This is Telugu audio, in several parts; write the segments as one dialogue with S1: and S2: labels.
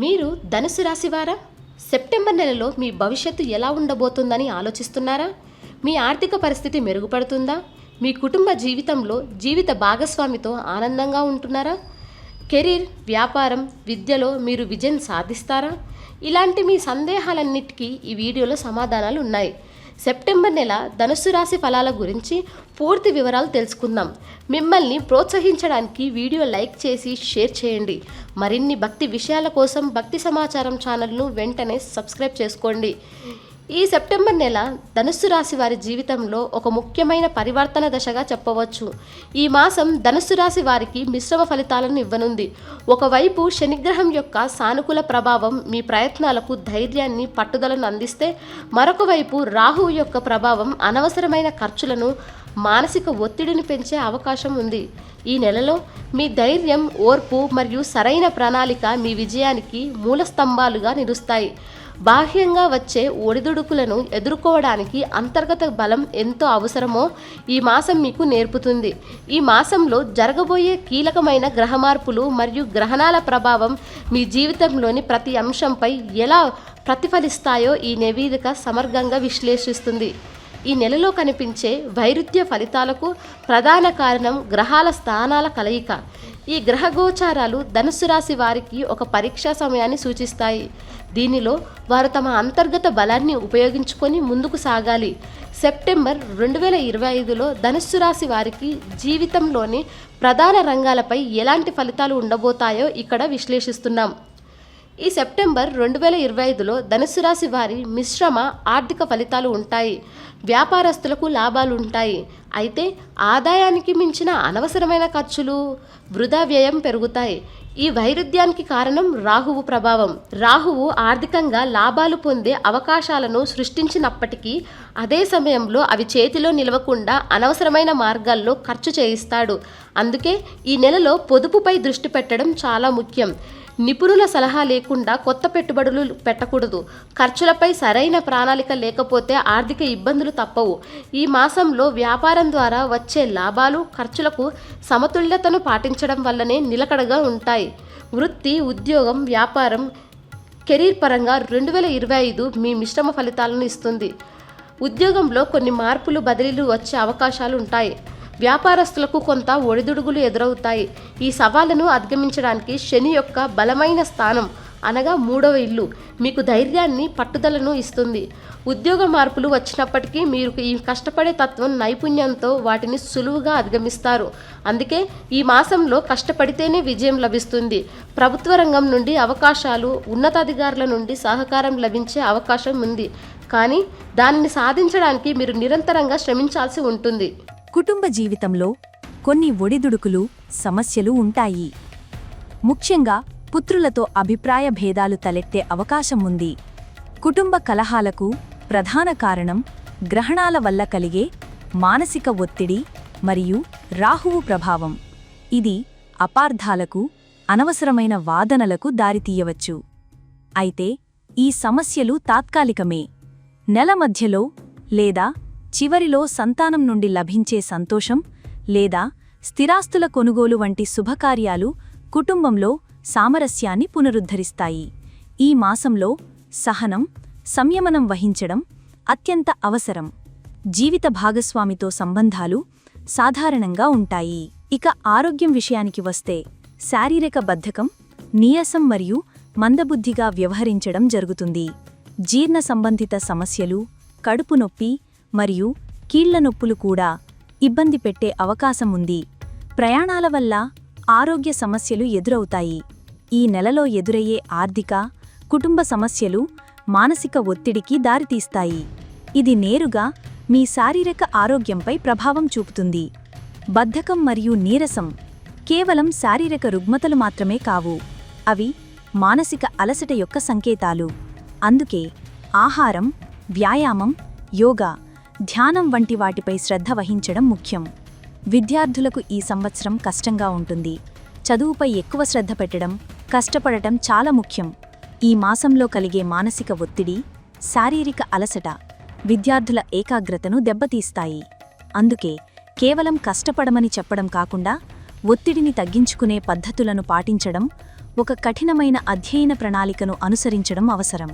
S1: మీరు ధనుసు రాశివారా? సెప్టెంబర్ నెలలో మీ భవిష్యత్తు ఎలా ఉండబోతుందని ఆలోచిస్తున్నారా? మీ ఆర్థిక పరిస్థితి మెరుగుపడుతుందా? మీ కుటుంబ జీవితంలో జీవిత భాగస్వామితో ఆనందంగా ఉంటున్నారా? కెరీర్ వ్యాపారం విద్యలో మీరు విజయం సాధిస్తారా? ఇలాంటి మీ సందేహాలన్నిటికీ ఈ వీడియోలో సమాధానాలు ఉన్నాయి. సెప్టెంబర్ నెల ధనుస్సు రాశి ఫలాల గురించి పూర్తి వివరాలు తెలుసుకుందాం. మిమ్మల్ని ప్రోత్సహించడానికి వీడియో లైక్ చేసి షేర్ చేయండి. మరిన్ని భక్తి విషయాల కోసం భక్తి సమాచారం ఛానల్ను వెంటనే సబ్స్క్రైబ్ చేసుకోండి. ఈ సెప్టెంబర్ నెల ధనుస్సు రాశి వారి జీవితంలో ఒక ముఖ్యమైన పరివర్తన దశగా చెప్పవచ్చు. ఈ మాసం ధనుస్సు రాశి వారికి మిశ్రమ ఫలితాలను ఇవ్వనుంది. ఒకవైపు శనిగ్రహం యొక్క సానుకూల ప్రభావం మీ ప్రయత్నాలకు ధైర్యాన్ని పట్టుదలను అందిస్తే మరొక వైపు రాహువు యొక్క ప్రభావం అనవసరమైన ఖర్చులను మానసిక ఒత్తిడిని పెంచే అవకాశం ఉంది. ఈ నెలలో మీ ధైర్యం ఓర్పు మరియు సరైన ప్రణాళిక మీ విజయానికి మూల స్తంభాలుగా నిలుస్తాయి. బాహ్యంగా వచ్చే ఒడిదుడుకులను ఎదుర్కోవడానికి అంతర్గత బలం ఎంతో అవసరమో ఈ మాసం మీకు నేర్పుతుంది. ఈ మాసంలో జరగబోయే కీలకమైన గ్రహ మార్పులు మరియు గ్రహణాల ప్రభావం మీ జీవితంలోని ప్రతి అంశంపై ఎలా ప్రతిఫలిస్తాయో ఈ నివేదిక సమగ్రంగా విశ్లేషిస్తుంది. ఈ నెలలో కనిపించే వైరుధ్య ఫలితాలకు ప్రధాన కారణం గ్రహాల స్థానాల కలయిక. ఈ గ్రహ గోచారాలు ధనుసు రాశి వారికి ఒక పరీక్షా సమయాన్ని సూచిస్తాయి. దీనిలో వారు తమ అంతర్గత బలాన్ని ఉపయోగించుకొని ముందుకు సాగాలి. సెప్టెంబర్ రెండు వేల ఇరవై ఐదులో ధనుస్సు రాశి వారికి జీవితంలోని ప్రధాన రంగాలపై ఎలాంటి ఫలితాలు ఉండబోతాయో ఇక్కడ విశ్లేషిస్తున్నాం. ఈ సెప్టెంబర్ రెండు వేల ఇరవై ఐదులో ధనుసు రాశి వారి మిశ్రమ ఆర్థిక ఫలితాలు ఉంటాయి. వ్యాపారస్తులకు లాభాలు ఉంటాయి అయితే ఆదాయానికి మించిన అనవసరమైన ఖర్చులు వృధా వ్యయం పెరుగుతాయి. ఈ వైరుధ్యానికి కారణం రాహువు ప్రభావం. రాహువు ఆర్థికంగా లాభాలు పొందే అవకాశాలను సృష్టించినప్పటికీ అదే సమయంలో అవి చేతిలో నిలవకుండా అనవసరమైన మార్గాల్లో ఖర్చు చేయిస్తాడు. అందుకే ఈ నెలలో పొదుపుపై దృష్టి పెట్టడం చాలా ముఖ్యం. నిపుణుల సలహా లేకుండా కొత్త పెట్టుబడులు పెట్టకూడదు. ఖర్చులపై సరైన ప్రణాళిక లేకపోతే ఆర్థిక ఇబ్బందులు తప్పవు. ఈ మాసంలో వ్యాపారం ద్వారా వచ్చే లాభాలు ఖర్చులకు సమతుల్యతను పాటించడం వల్లనే నిలకడగా ఉంటాయి. వృత్తి ఉద్యోగం వ్యాపారం కెరీర్ పరంగా రెండు వేల ఇరవై ఐదు మీ మిశ్రమ ఫలితాలను ఇస్తుంది. ఉద్యోగంలో కొన్ని మార్పులు బదిలీలు వచ్చే అవకాశాలు ఉంటాయి. వ్యాపారస్తులకు కొంత ఒడిదుడుగులు ఎదురవుతాయి. ఈ సవాళ్ళను అధిగమించడానికి శని యొక్క బలమైన స్థానం అనగా మూడవ ఇల్లు మీకు ధైర్యాన్ని పట్టుదలను ఇస్తుంది. ఉద్యోగ మార్పులు వచ్చినప్పటికీ మీరు ఈ కష్టపడే తత్వం నైపుణ్యంతో వాటిని సులువుగా అధిగమిస్తారు. అందుకే ఈ మాసంలో కష్టపడితేనే విజయం లభిస్తుంది. ప్రభుత్వ రంగం నుండి అవకాశాలు ఉన్నతాధికారుల నుండి సహకారం లభించే అవకాశం ఉంది. కానీ దానిని సాధించడానికి మీరు నిరంతరంగా శ్రమించాల్సి ఉంటుంది.
S2: కుటుంబ జీవితంలో కొన్ని ఒడిదుడుకులు సమస్యలు ఉంటాయి. ముఖ్యంగా పుత్రులతో అభిప్రాయ భేదాలు తలెత్తే అవకాశం ఉంది. కుటుంబ కలహాలకు ప్రధాన కారణం గ్రహణాల వల్ల కలిగే మానసిక ఒత్తిడి మరియు రాహువు ప్రభావం. ఇది అపార్థాలకు అనవసరమైన వాదనలకు దారితీయవచ్చు. అయితే ఈ సమస్యలు తాత్కాలికమే. నెల మధ్యలో లేదా చివరిలో సంతానం నుండి లభించే సంతోషం లేదా స్థిరాస్తుల కొనుగోలు వంటి శుభకార్యాలు కుటుంబంలో సామరస్యాన్ని పునరుద్ధరిస్తాయి. ఈ మాసంలో సహనం సంయమనం వహించడం అత్యంత అవసరం. జీవిత భాగస్వామితో సంబంధాలు సాధారణంగా ఉంటాయి. ఇక ఆరోగ్యం విషయానికి వస్తే శారీరక బద్ధకం నీరసం మరియు మందబుద్ధిగా వ్యవహరించడం జరుగుతుంది. జీర్ణ సంబంధిత సమస్యలు కడుపు నొప్పి మరియు కీళ్ళ నొప్పులు కూడా ఇబ్బంది పెట్టే అవకాశం ఉంది ప్రయాణాల వల్ల ఆరోగ్య సమస్యలు ఎదురవుతాయి. ఈ నెలలో ఎదురయ్యే ఆర్థిక కుటుంబ సమస్యలు మానసిక ఒత్తిడికి దారితీస్తాయి. ఇది నేరుగా మీ శారీరక ఆరోగ్యంపై ప్రభావం చూపుతుంది. బద్ధకం మరియు నీరసం కేవలం శారీరక రుగ్మతలు మాత్రమే కావు. అవి మానసిక అలసట యొక్క సంకేతాలు. అందుకే ఆహారం వ్యాయామం యోగా ధ్యానం వంటి వాటిపై శ్రద్ధ వహించడం ముఖ్యం. విద్యార్థులకు ఈ సంవత్సరం కష్టంగా ఉంటుంది. చదువుపై ఎక్కువ శ్రద్ధ పెట్టడం కష్టపడటం చాలా ముఖ్యం. ఈ మాసంలో కలిగే మానసిక ఒత్తిడి శారీరక అలసట విద్యార్థుల ఏకాగ్రతను దెబ్బతీస్తాయి. అందుకే కేవలం కష్టపడమని చెప్పడం కాకుండా ఒత్తిడిని తగ్గించుకునే పద్ధతులను పాటించడం ఒక కఠినమైన అధ్యయన ప్రణాళికను అనుసరించడం అవసరం.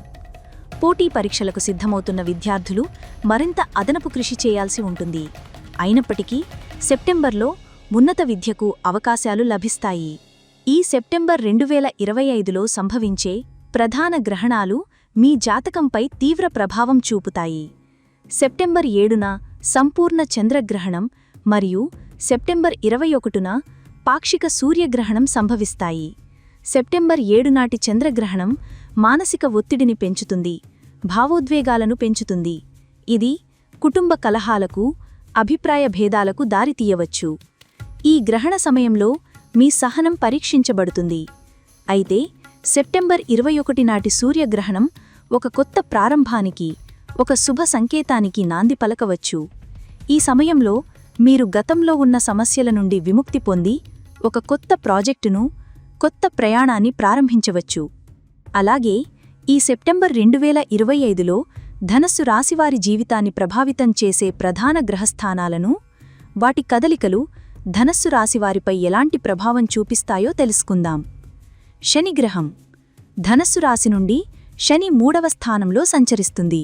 S2: పోటీ పరీక్షలకు సిద్ధమవుతున్న విద్యార్థులు మరింత అదనపు కృషి చేయాల్సి ఉంటుంది. అయినప్పటికీ సెప్టెంబర్లో ఉన్నత విద్యకు అవకాశాలు లభిస్తాయి. ఈ సెప్టెంబర్ రెండు వేల ఇరవై ఐదులో సంభవించే ప్రధాన గ్రహణాలు మీ జాతకంపై తీవ్ర ప్రభావం చూపుతాయి. సెప్టెంబర్ ఏడున సంపూర్ణ చంద్రగ్రహణం మరియు సెప్టెంబర్ ఇరవై ఒకటున పాక్షిక సూర్యగ్రహణం సంభవిస్తాయి. సెప్టెంబర్ ఏడు నాటి చంద్రగ్రహణం మానసిక ఒత్తిడిని పెంచుతుంది భావోద్వేగాలను పెంచుతుంది. ఇది కుటుంబ కలహాలకు అభిప్రాయ భేదాలకు దారితీయవచ్చు ఈ గ్రహణ సమయంలో మీ సహనం పరీక్షించబడుతుంది. అయితే సెప్టెంబర్ ఇరవై ఒకటి నాటి సూర్యగ్రహణం ఒక కొత్త ప్రారంభానికి ఒక శుభ సంకేతానికి నాంది పలకవచ్చు. ఈ సమయంలో మీరు గతంలో ఉన్న సమస్యల నుండి విముక్తి పొంది ఒక కొత్త ప్రాజెక్టును కొత్త ప్రయాణాన్ని ప్రారంభించవచ్చు. అలాగే ఈ సెప్టెంబర్ రెండు వేల ఇరవై ఐదులో ధనస్సు రాశివారి జీవితాన్ని ప్రభావితం చేసే ప్రధాన గ్రహస్థానాలను వాటి కదలికలు ధనస్సు రాశివారిపై ఎలాంటి ప్రభావం చూపిస్తాయో తెలుసుకుందాం. శనిగ్రహం ధనస్సు రాశి నుండి శని మూడవ స్థానంలో సంచరిస్తుంది.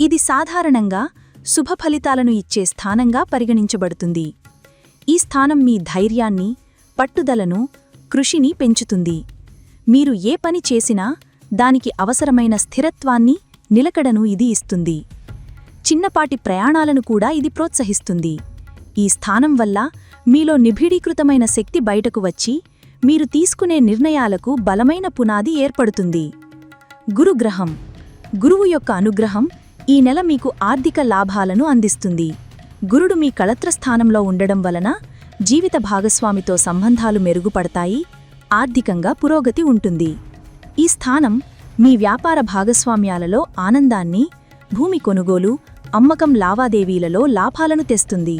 S2: ఇది సాధారణంగా శుభ ఫలితాలను ఇచ్చే స్థానంగా పరిగణించబడుతుంది. ఈ స్థానం మీ ధైర్యాన్ని పట్టుదలను కృషిని పెంచుతుంది. మీరు ఏ పని చేసినా దానికి అవసరమైన స్థిరత్వాన్ని నిలకడను ఇది ఇస్తుంది. చిన్నపాటి ప్రయాణాలను కూడా ఇది ప్రోత్సహిస్తుంది. ఈ స్థానం వల్ల మీలో నిభిడీకృతమైన శక్తి బయటకు వచ్చి మీరు తీసుకునే నిర్ణయాలకు బలమైన పునాది ఏర్పడుతుంది. గురుగ్రహం. గురువు యొక్క అనుగ్రహం ఈ నెల మీకు ఆర్థిక లాభాలను అందిస్తుంది. గురుడు మీ కళత్ర స్థానంలో ఉండడం వలన జీవిత భాగస్వామితో సంబంధాలు మెరుగుపడతాయి ఆర్థికంగా పురోగతి ఉంటుంది. ఈ స్థానం మీ వ్యాపార భాగస్వామ్యాలలో ఆనందాన్ని భూమి కొనుగోలు అమ్మకం లావాదేవీలలో లాభాలను తెస్తుంది.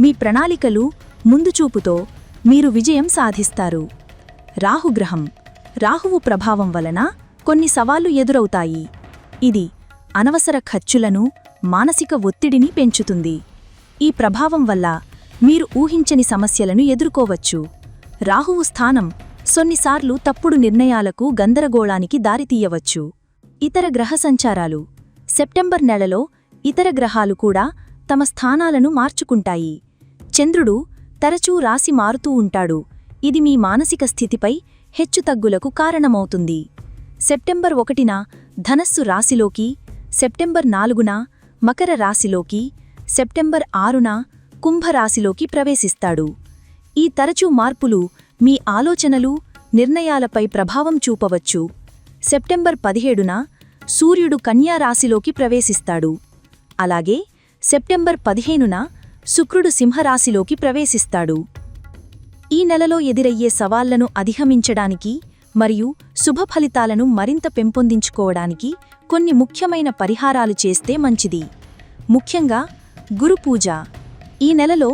S2: మీ ప్రణాళికలు ముందుచూపుతో మీరు విజయం సాధిస్తారు. రాహుగ్రహం రాహువు ప్రభావం వలన కొన్ని సవాళ్ళు ఎదురవుతాయి. ఇది అనవసర ఖర్చులను మానసిక ఒత్తిడిని పెంచుతుంది. ఈ ప్రభావం వల్ల మీరు ఊహించని సమస్యలను ఎదుర్కోవచ్చు. రాహువు స్థానం కొన్నిసార్లు తప్పుడు నిర్ణయాలకు గందరగోళానికి దారితీయవచ్చు. ఇతర గ్రహ సంచారాలు సెప్టెంబర్ నెలలో ఇతర గ్రహాలు కూడా తమ స్థానాలను మార్చుకుంటాయి. చంద్రుడు తరచూ రాసి మారుతూ ఉంటాడు. ఇది మీ మానసిక స్థితిపై హెచ్చుతగ్గులకు కారణమవుతుంది. సెప్టెంబర్ ఒకటిన ధనస్సు రాశిలోకి సెప్టెంబర్ నాలుగున మకర రాశిలోకి సెప్టెంబర్ ఆరున కుంభరాశిలోకి ప్రవేశిస్తాడు. ఈ తరచూ మార్పులు మీ ఆలోచనలు నిర్ణయాలపై ప్రభావం చూపవచ్చు. సెప్టెంబర్ పదిహేడున సూర్యుడు కన్యా రాశిలోకి ప్రవేశిస్తాడు. అలాగే సెప్టెంబర్ పదిహేనున శుక్రుడు సింహరాశిలోకి ప్రవేశిస్తాడు. ఈ నెలలో ఎదురయ్యే సవాళ్ళను అధిగమించడానికి మరియు శుభ ఫలితాలను మరింత పెంపొందించుకోవడానికి కొన్ని ముఖ్యమైన పరిహారాలు చేస్తే మంచిది. ముఖ్యంగా గురుపూజ ఈ నెలలో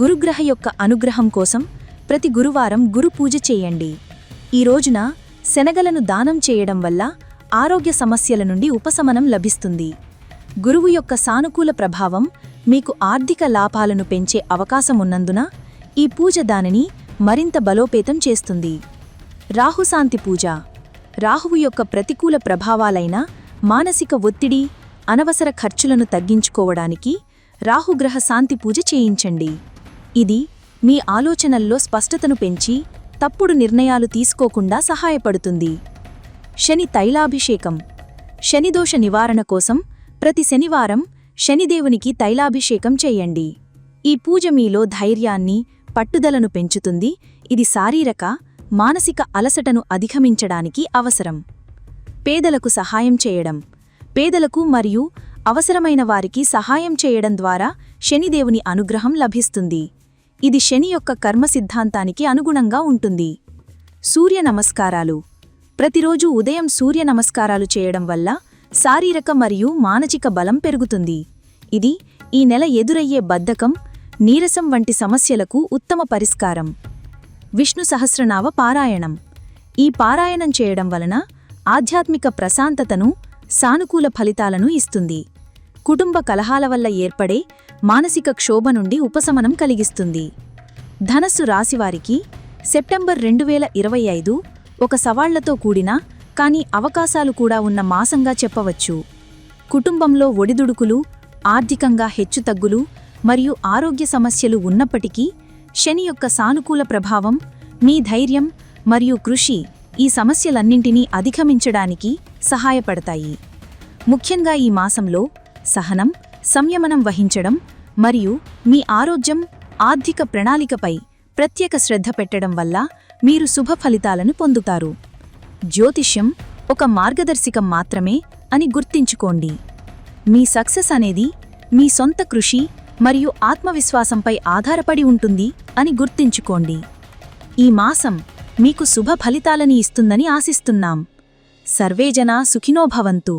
S2: గురుగ్రహ యొక్క అనుగ్రహం కోసం ప్రతి గురువారం గురుపూజ చేయండి. ఈ రోజున శనగలను దానం చేయడం వల్ల ఆరోగ్య సమస్యల నుండి ఉపశమనం లభిస్తుంది. గురువు యొక్క సానుకూల ప్రభావం మీకు ఆర్థిక లాభాలను పెంచే అవకాశమున్నందున ఈ పూజ దానిని మరింత బలోపేతం చేస్తుంది. రాహుశాంతి పూజ. రాహువు యొక్క ప్రతికూల ప్రభావాలైన మానసిక ఒత్తిడి అనవసర ఖర్చులను తగ్గించుకోవడానికి రాహుగ్రహ శాంతి పూజ చేయించండి. ఇది మీ ఆలోచనల్లో స్పష్టతను పెంచి తప్పుడు నిర్ణయాలు తీసుకోకుండా సహాయపడుతుంది. శని తైలాభిషేకం. శనిదోష నివారణ కోసం ప్రతి శనివారం శనిదేవునికి తైలాభిషేకం చేయండి. ఈ పూజ మీలో ధైర్యాన్ని పట్టుదలను పెంచుతుంది. ఇది శారీరక మానసిక అలసటను అధిగమించడానికి అవసరం. పేదలకు సహాయం చేయడం. పేదలకు మరియు అవసరమైన వారికి సహాయం చేయడం ద్వారా శనిదేవుని అనుగ్రహం లభిస్తుంది. ఇది శని యొక్క కర్మ సిద్ధాంతానికి అనుగుణంగా ఉంటుంది. సూర్య నమస్కారాలు. ప్రతిరోజు ఉదయం సూర్య నమస్కారాలు చేయడం వల్ల శారీరక మరియు మానసిక బలం పెరుగుతుంది. ఇది ఈ నెల ఎదురయ్యే బద్ధకం నీరసం వంటి సమస్యలకు ఉత్తమ పరిష్కారం. విష్ణు సహస్రనామ పారాయణం. ఈ పారాయణం చేయడం వలన ఆధ్యాత్మిక ప్రశాంతతను సానుకూల ఫలితాలను ఇస్తుంది. కుటుంబ కలహాల వల్ల ఏర్పడే మానసిక క్షోభ నుండి ఉపశమనం కలిగిస్తుంది. ధనస్సు రాశివారికి సెప్టెంబర్ రెండు వేల ఇరవై ఐదు ఒక సవాళ్ళతో కూడిన కానీ అవకాశాలు కూడా ఉన్న మాసంగా చెప్పవచ్చు. కుటుంబంలో ఒడిదుడుకులు ఆర్థికంగా హెచ్చుతగ్గులు మరియు ఆరోగ్య సమస్యలు ఉన్నప్పటికీ శని యొక్క సానుకూల ప్రభావం మీ ధైర్యం మరియు కృషి ఈ సమస్యలన్నింటినీ అధిగమించడానికి సహాయపడతాయి. ముఖ్యంగా ఈ మాసంలో సహనం సంయమనం వహించడం మరియు మీ ఆరోగ్యం ఆర్థిక ప్రణాళికపై ప్రత్యేక శ్రద్ధ పెట్టడం వల్ల మీరు శుభ ఫలితాలను పొందుతారు. జ్యోతిష్యం ఒక మార్గదర్శకం మాత్రమే అని గుర్తించుకోండి. మీ సక్సెస్ అనేది మీ సొంత కృషి మరియు ఆత్మవిశ్వాసంపై ఆధారపడి ఉంటుంది అని గుర్తించుకోండి. ఈ మాసం మీకు శుభ ఫలితాలని ఇస్తుందని ఆశిస్తున్నాం. సర్వేజనా సుఖినోభవంతు